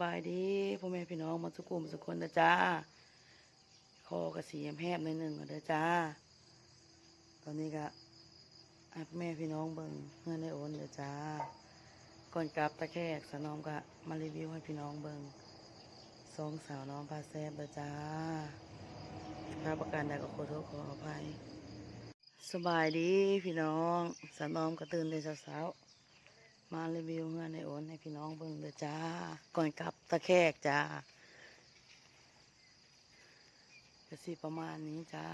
บายดีพ่อแม่พี่น้องมาสุกุมสุกคนนะจ้าคอกระสีแหบหนิดหนึ่งเด้อจ้า ตอนนี้ก็ให้พ่อแม่พี่น้องเบิ่งเงินในโอนเด้อจ้า ก่อนกลับตะแคกสนอมก็มารีวิวให้พี่น้องเบิ่งสองสาวน้องพาแซบเด้อจ้าถ้าประการใดก็ขอโทษขออภัยสบายดีพี่น้องสนอมก็ตื่นแต่เช้าๆ มารีวิวเงินในโอนให้พี่น้องเบิ่งเลยจ้า ก่อนกลับตะแคกจ้าก็สิประมาณนี้จ้า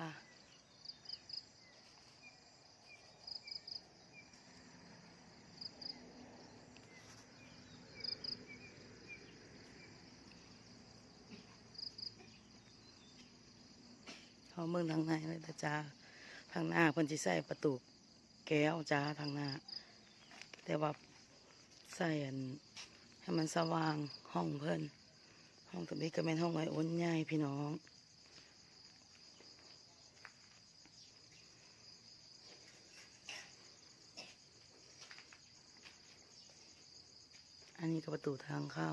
เขาเมืองทางในเลยนะจ้าทางหน้าเพิ่นสิใส่ประตูแก้วจ้าทางหน้า แต่ว่า ใส่อันให้มันสว่างห้องเพิ่นห้องตัวนี้ก็เป็นห้องไอ้อ้นใหญ่พี่น้องอันนี้ก็ประตูทางเข้า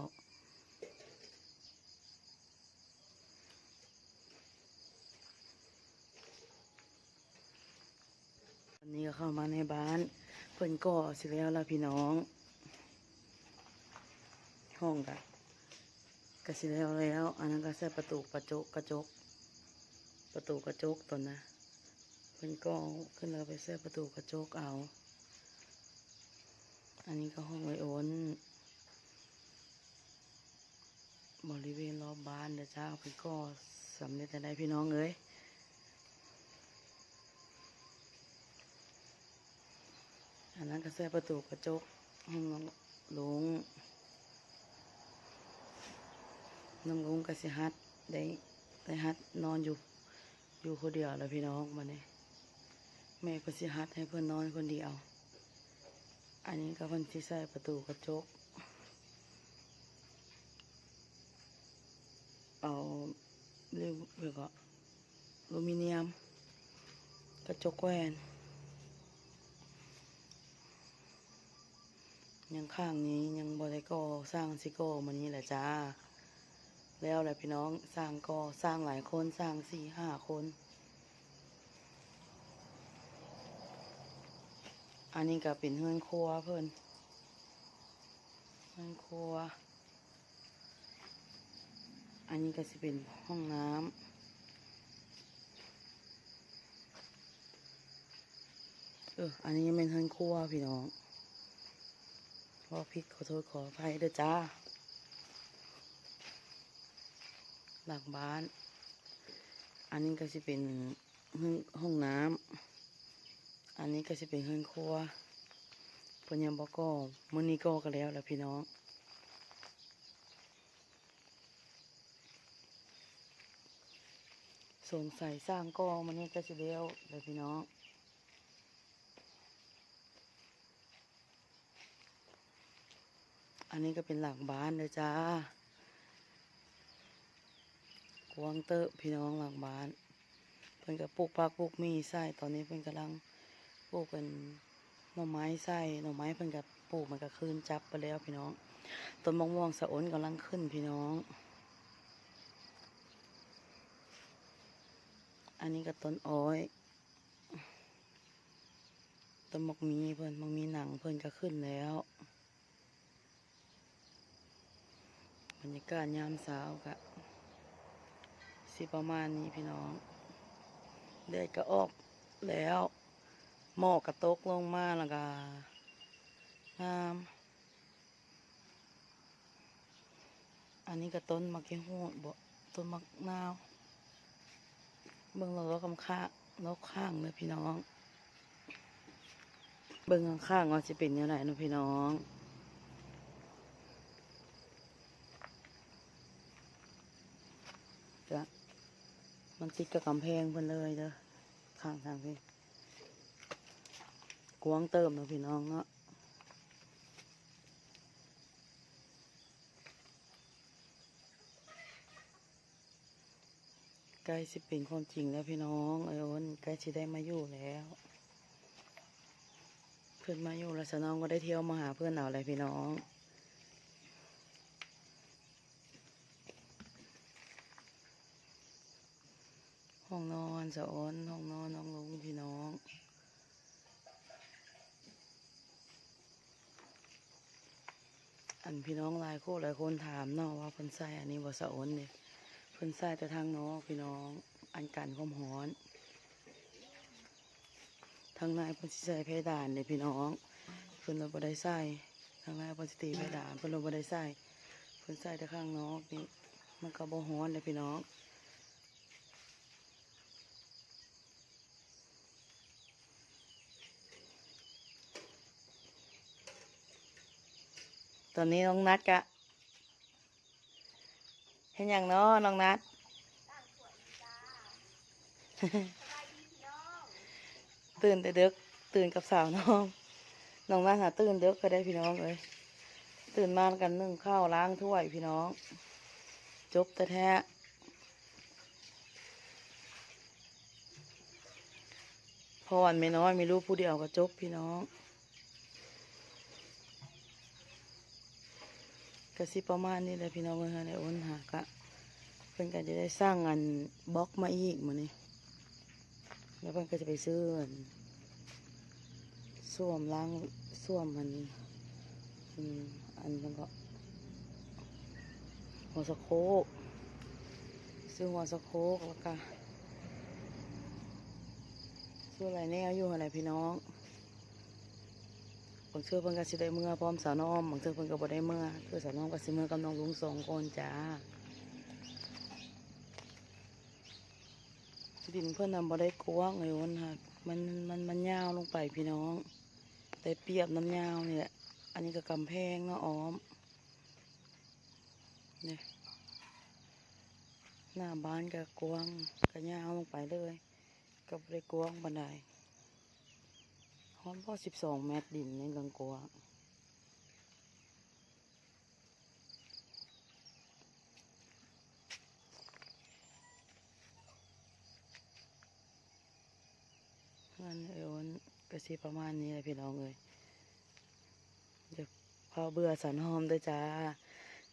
วันนี้ก็เข้ามาในบ้าน เพิ่นก่อเสิแล้วล่ะพี่น้อง ห้องกะก็สิแล้วแล้ว อันนั้นก็ใส่ประตูกระจกกระจก ประตูกระจกตอนนะเพิ่นกอาขึ้นแล้วไปใส่ประตูกระจกเอา อันนี้ก็ห้องไว้โอนบริเวณรอบบ้านเดี๋ยวจ้าเพิ่นก็สำเร็จได้พี่น้องเอ้ยอันนั้นก็แส่ประตูกระจกห้องน้องลุง น้องลุงก็สิฮัดได้ได้ฮัดนอนอยู่อยู่คนเดียวแล้วพี่น้องมาเนี่ยแม่ก็สิฮัดให้เพื่อนนอนคนเดียว อันนี้ก็เพิ่นสิใส่ประตูกระจก เอาเรียกเรียกว่าลูมิเนียม กระจกแหวนยังข้างนี้ยังบริโกสร้างซิโก้มันนี้แหละจ้า แล้วแหละพี่น้องสร้างก่อสร้างหลายคนสร้างสี่ห้าคน อันนี้ก็เป็นเฮือนครัวเพิ่นเฮือนครัว อันนี้ก็สิเป็นห้องน้ำเออ อันนี้ยังเป็นเฮือนครัวพี่น้องขอพิษขอโทษขออภัยเด้อจ้า หลังบ้าน อันนี้ก็จะเป็นห้องห้องน้ำอันนี้ก็จะเป็นห้องครัวพนยังบอกก็มือนี้ก็ก็แล้วแหละพี่น้องสงสัยสร้างกองมันนี่ก็จะเลี้ยวเลยพี่น้อง อันนี้ก็เป็นหลังบ้านเลยจ้า กวางเตอะพี่น้องหลังบ้าน เพิ่นก็ปลูกผักปลูกมีใส่ตอนนี้เพิ่นกำลังปลูกเป็นหน่อไม้ใส่หน่อไม้เพิ่นก็ปลูกมันก็คืนจับไปแล้วพี่น้องต้นมะม่วงสะอ้นกำลังขึ้นพี่น้อง อันนี้ก็ต้นอ้อยต้นมะมีเพิ่นมะมีหนังเพิ่นก็ขึ้นแล้วบรรยากาศยามเช้ากะ สิประมาณนี้พี่น้องเดือดก็ออกแล้วหมอกกระตกลงมาแล้วก็งามอันนี้ก็ต้นมะเขือหูดบ่ต้นมะนาวเบิ่งเราลกกำข้างลกข้างเลยพี่น้อง เบิ่งข้างๆว่าจะเป็นยังไงเนาะพี่น้อง จะ มันติดกับกำแพงเพิ่นเลยเด้อข้างทางพี่กวงเติมเนาะพี่น้องเนาะใกล้สิเป็นความจริงแล้วพี่น้องเอ้ยโอนใกล้สิได้มาอยู่แล้ว เพื่อนมาอยู่แล้วสน้องก็ได้เที่ยวมาหาเพื่อนเอาเลยพี่น้อง ห้องนอนสะอ้อนห้องนอนน้องลุงพี่น้องอันพี่น้องหลายคนหลายคนถามเนาะว่าเพิ่นใส่อันนี้บ่สะอ้อนเนี่ยเพิ่นใส่แต่ทางนอกพี่น้อง อันกันความร้อนทางในเพิ่นสิใส่เพดานเนี่ยพี่น้องเพิ่นเราบ่ได้ใส่ทางในเพิ่นสิตีเพดานเพิ่นเราบ่ได้ใส่เพิ่นใส่แต่ข้างนอกนี่มันก็บ่ร้อนเลยพี่น้อง ตอนนี้น้องนัดกะเห็นอย่างเนาะน้องนัดตื่นแต่เด็กตื่นกับสาวน้องน้องนัดหาตื่นเด็กก็ได้พี่น้องเลยตื่นมากันนึ่งข้าวล้างถ้วยพี่น้อง จบแต่แท้พอวันไม่น้อยมีลูกผู้เดียวก็จบพี่น้อง ก็สิประมาณนี้แหละพี่น้องเพื่อนในอ้นหากะเพื่อนก็จะได้สร้างงานบล็อกมาอีกมือนี้แล้วเพื่อนก็จะไปซื้ออันส้วมล้างส้วมมันอืมอันนั้นก็หัวสะโคกซื้อหัวสะโคกแล้วก็ซื้ออะไรแน่อยู่อะไรพี่น้อง บางเทื่อเพิ่นก็สิได้เมื่อพร้อมสาวน้อมบางเทื่อเพิ่นก็บ่ได้เมื่อคือสาวน้อมก็สิเมื่อกับน้องลุงสองคนจ้าดินเพิ่นนำบ่ได้กวางเลยวันค่ะมันมันมันยาวลงไปพี่น้อง แต่เปียบน้ำยาวนี่แหละอันนี้ก็กำแพงเนาะอ้อมเนี่ยหน้าบ้านก็กวางก็ยาวลงไปเลยก็บ่ได้กวางบันได ห้องพ่อสิบสองเมตรดินในเรืองกัวงานเอวนกระสีประมาณนี้เลยพี่น้องเลยเดี๋ยวพอเบื่อสันหอมด้วยจ้า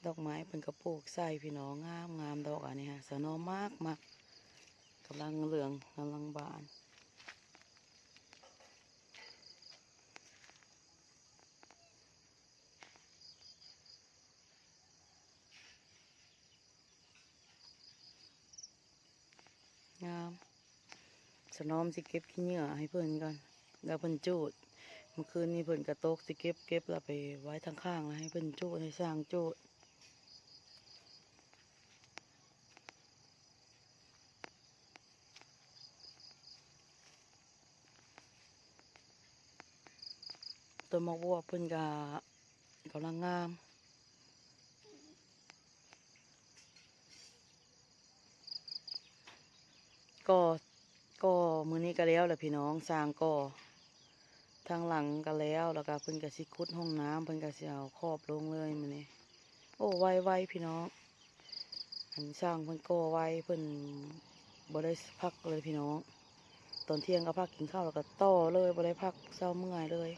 ดอกไม้เป็นกระปุกใส่พี่น้องงามงามดอกอันนี้ฮะสันหอมมากมากกำลังเหลืองกำลังบาน งามสนอมสิเก็บขี้เหงื่อให้เพื่อนก่อนแล้วเพื่อนจูดเมื่อคืนนี้เพื่อนกระโตกสิเก็บเก็บแล้วไปไว้ทางข้างแล้วให้เพื่อนจูดให้สร้างจูดต้นมะวัวเพื่อนกะกำลังงาม ก็ก็มือนี้ก็แล้วแหละพี่น้องสร้างก็ทางหลังก็แล้วแล้วก็เพิ่นก็สิขุดห้องน้ำเพิ่นก็สิเอาครอบลงเลยมือนี้โอ้ไวไวพี่น้องอันสร้างเพิ่นก็ไวเพิ่นบ่ได้พักเลยพี่น้อง ตอนเที่ยงก็พักกินข้าวแล้วก็ต่อเลยบ่ได้พักเศร้าเมื่อยเลย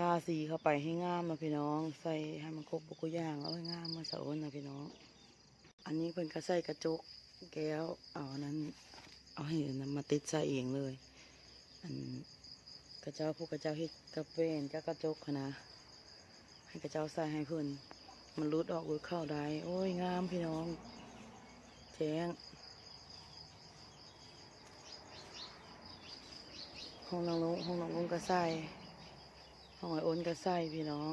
ทาสีเข้าไปให้งามนะพี่น้อง ใส่ให้มันครบบุกอย่างเอาให้งามมาสะอ้นนะพี่น้อง อันนี้เพิ่นก็ใส่กระจกแก้วเอาอันนั้น เอาให้นำมาติดใส่เองเลย อันกระเจ้าผู้กระเจ้าเฮ็ดกระเวนกับกระจกนะให้กระเจ้าใส่ให้เพิ่นมันรุดออกรุดเข้าได้ โอ้ยงามพี่น้องแจ้งห้องนางลงห้องนางลงก็ใส่ หองไอโอนก็ใส่พี่น้อง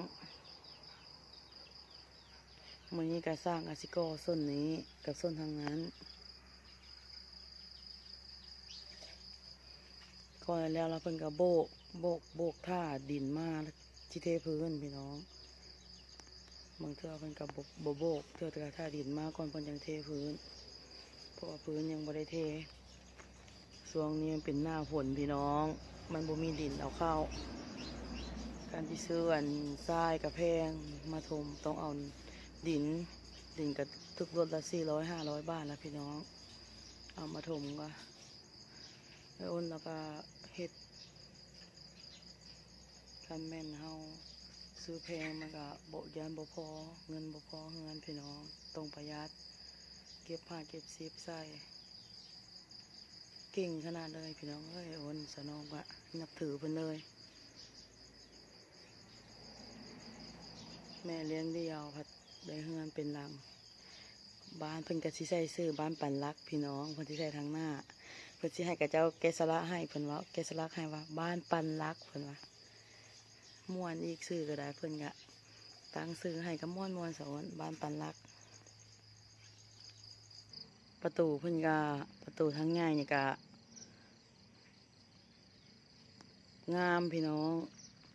มือนี้ก็สร้างอาชิโกอส้นนี้กับส้นทางนั้นก่อนแล้วเราเพิ่นก็โบก โบก โบกท่าดินมาแล้วที่เทพื้นพี่น้องบางเทื่อเพิ่นก็บกโบกเทื่อเทื่อท่าดินมาก่อนเพิ่นยังเทพื้นเพราะว่าพื้นยังบ่ได้เทช่วงนี้มันเป็นหน้าฝนพี่น้อง มันบ่มีดินเอาเข้า การที่ซื้ออันทรายกับแพงมาถมต้องเอาดิน ดินกับทุกรถละสี่ร้อยห้าร้อยบาทแล้วพี่น้อง เอามาถมก็แล้วอ้นแล้วก็เฮ็ดคันแม่นเฮาซื้อแพงมันก็บ่ยันบ่พอ เงินบ่พอเงินพี่น้องต้องประหยัด เก็บผ้าเก็บซีบใส่เก่งขนาดเลยพี่น้องเอ้ยโอนสนองก็นับถือเพิ่นเลย แม่เลี้ยงเดียวพัดได้เฮือนเป็นหลัง บ้านเพิ่นก็สิใส่ซื้อบ้านปันรักพี่น้องเพิ่นสิใส่ทางหน้า เพิ่นสิให้กับเจ้าแกสละให้เพิ่นว่าแกสลักให้ว่า บ้านปันรักเพิ่นว่าม่วนอีกซื้อก็ได้เพิ่นก็ตั้งซื้อให้กับม่วนม่วนสอนบ้านปันรัก ประตูเพิ่นก็ประตูทางง่ายนี่ก็งามพี่น้อง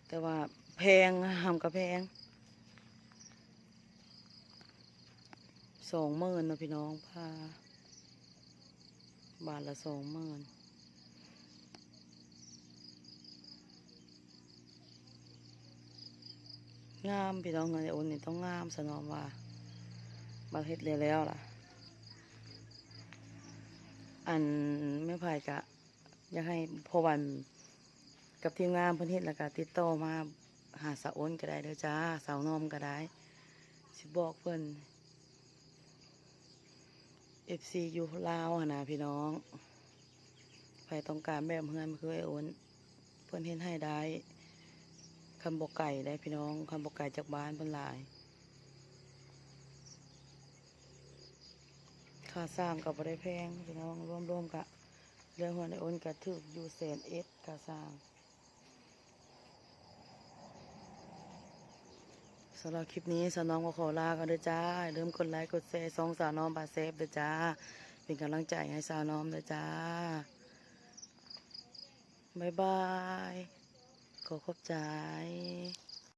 แต่ว่าแพงงามก็แพง สองหมื่นนะพี่น้องพาบาทละสองหมื่นงามพี่น้องเงินโอนนี่ต้องงามสนอมว่าบาเฮ็ดเลยแล้วล่ะ อันไม่ไผ่กะอยากให้พอวันกับทีมงานพิ่นเฮ็ดแล้วก็ติดต่อมาหาสาวอ้นก็ได้เด้อจ้าสาวนอมก็ได้สิบอกเพิ่อน FC อยู่ลาวนะพี่น้องใครต้องการแบบเฮือนคือไอ้อ้นเพิ่อนเฮ็ดให้ได้คำบอกไก่ได้พี่น้องคำบอกไก่จากบ้านเพิ่นหลายค่าสร้างก็บ่ได้แพงพี่น้องร่วมๆกะเรื่องหัวในโอนกะถึกอยู่แสนเอ็ดค่าสร้าง สำหรับคลิปนี้สาวน้องก็ขอลากันเด้อจ้าเริ่มกดไลค์กดแชร์สองสาวน้องบาเซฟเด้อจ้า เป็นกำลังใจให้สาวน้องเด้อจ้าบายบายขอขอบใจ